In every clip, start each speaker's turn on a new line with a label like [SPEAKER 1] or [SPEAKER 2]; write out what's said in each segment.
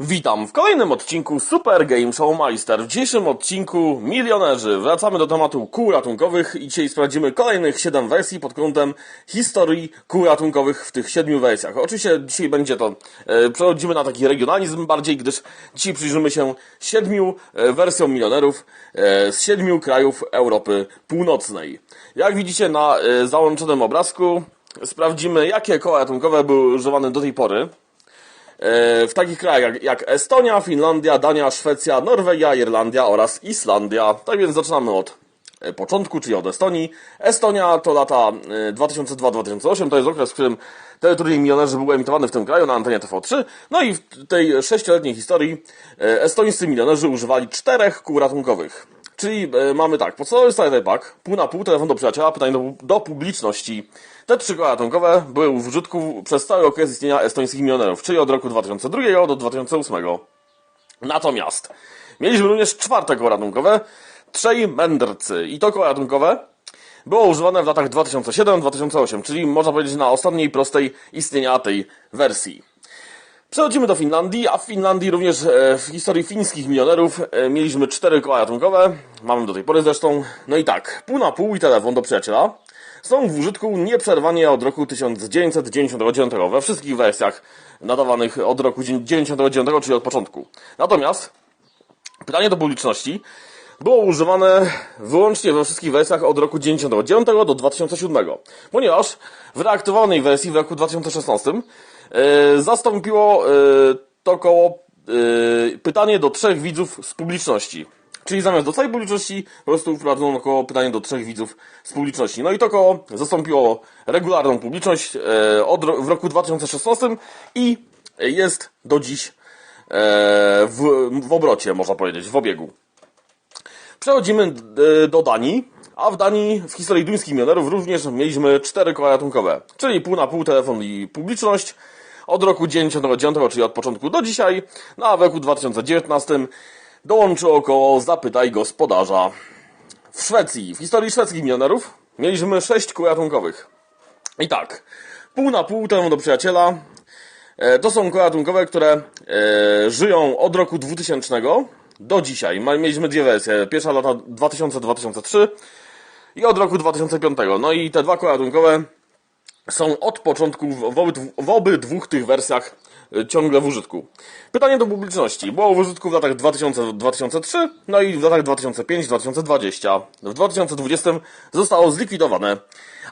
[SPEAKER 1] Witam w kolejnym odcinku Super Game Show Meister. W dzisiejszym odcinku milionerzy. Wracamy do tematu kół ratunkowych i dzisiaj sprawdzimy kolejnych 7 wersji pod kątem historii kół ratunkowych w tych 7 wersjach. Oczywiście dzisiaj będzie to, e, przechodzimy na taki regionalizm bardziej, gdyż dzisiaj przyjrzymy się 7 e, wersjom milionerów e, z 7 krajów Europy Północnej. Jak widzicie na e, załączonym obrazku, sprawdzimy jakie koła ratunkowe były używane do tej pory w takich krajach jak, Estonia, Finlandia, Dania, Szwecja, Norwegia, Irlandia oraz Islandia. Tak więc zaczynamy od e, początku, czyli od Estonii. Estonia to lata e, 2002-2008, to jest okres, w którym terytorium milionerzy były emitowane w tym kraju na antenie TV3. No i w tej sześcioletniej historii e, estońscy milionerzy używali czterech kół ratunkowych. Czyli e, mamy tak, podstawowy starter pack, pół na pół, telefon do przyjaciela, pytanie do, do publiczności. Te trzy koła ratunkowe były w użytku przez cały okres istnienia estońskich milionerów, czyli od roku 2002 do 2008. Natomiast mieliśmy również czwarte koło ratunkowe, trzej mędrcy. I to koło ratunkowe było używane w latach 2007-2008, czyli można powiedzieć na ostatniej prostej istnienia tej wersji. Przechodzimy do Finlandii, a w Finlandii również e, w historii fińskich milionerów e, mieliśmy cztery koła ratunkowe, mamy do tej pory zresztą. No i tak, pół na pół i telefon do przyjaciela są w użytku nieprzerwanie od roku 1999 we wszystkich wersjach nadawanych od roku 1999, czyli od początku. Natomiast pytanie do publiczności było używane wyłącznie we wszystkich wersjach od roku 1999 do 2007, ponieważ w reaktywowanej wersji w roku 2016 e, zastąpiło e, to koło e, pytanie do trzech widzów z publiczności. Czyli zamiast do całej publiczności po prostu wprowadzono koło pytanie do trzech widzów z publiczności. No i to koło zastąpiło regularną publiczność e, od, w roku 2016 i jest do dziś e, w, w obrocie, można powiedzieć, w obiegu. Przechodzimy e, do Danii, a w Danii w historii duńskich milionerów również mieliśmy cztery koła ratunkowe, czyli pół na pół telefon i publiczność od roku 99, czyli od początku do dzisiaj, no a w roku 2019 dołączyło koło Zapytaj Gospodarza. W Szwecji, w historii szwedzkich milionerów mieliśmy sześć kół ratunkowych. I tak, pół na pół telefon do przyjaciela, E, To są koła ratunkowe, które e, żyją od roku 2000 do dzisiaj. Mieliśmy dwie wersje. Pierwsza lata 2000-2003 i od roku 2005. No i te dwa koła ratunkowe są od początku w, obydwu, w tych wersjach e, ciągle w użytku. Pytanie do publiczności. Było w użytku w latach 2000-2003, no i w latach 2005-2020. W 2020 zostało zlikwidowane.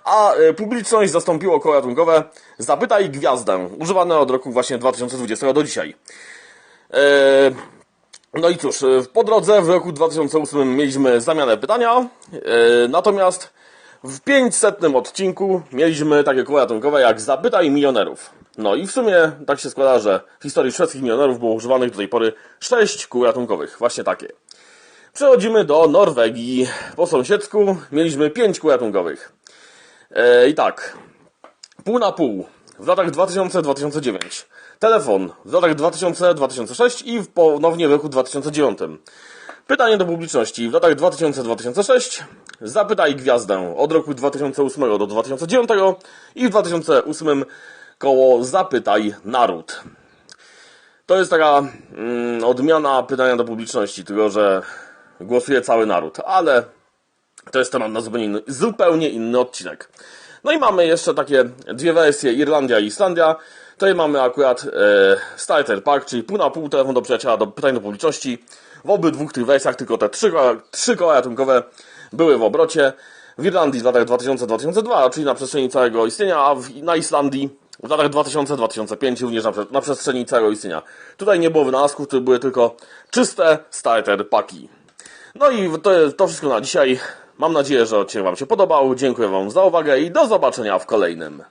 [SPEAKER 1] A e, publiczność zastąpiło koło ratunkowe Zapytaj Gwiazdę, używane od roku właśnie 2020 do dzisiaj. E, no i cóż, po drodze w roku 2008 mieliśmy zamianę pytania, natomiast w 500 odcinku mieliśmy takie koło ratunkowe jak Zapytaj Milionerów. No i w sumie tak się składa, że w historii szwedzkich milionerów było używanych do tej pory 6 kół ratunkowych, właśnie takie. Przechodzimy do Norwegii. Po sąsiedzku mieliśmy 5 kół ratunkowych. E, I tak, pół na pół w latach 2000-2009. Telefon w latach 2000-2006 i ponownie w roku 2009. Pytanie do publiczności w latach 2000-2006. Zapytaj gwiazdę od roku 2008 do 2009 i w 2008 koło Zapytaj naród. To jest taka mm, odmiana pytania do publiczności, tylko że głosuje cały naród, ale to jest temat na zupełnie inny, zupełnie inny odcinek. No i mamy jeszcze takie dwie wersje, Irlandia i Islandia. Tutaj mamy akurat e, starter pack, czyli pół na pół telefon do przyjaciela, do pytań do publiczności. W obydwu tych wersjach tylko te trzy koła, trzy koła ratunkowe były w obrocie. W Irlandii w latach 2000-2002, czyli na przestrzeni całego istnienia, a w, na Islandii w latach 2000-2005 również na, na przestrzeni całego istnienia. Tutaj nie było wynalazków, to były tylko czyste starter paki. No i to, to wszystko na dzisiaj. Mam nadzieję, że odcinek Wam się podobał. Dziękuję Wam za uwagę i do zobaczenia w kolejnym.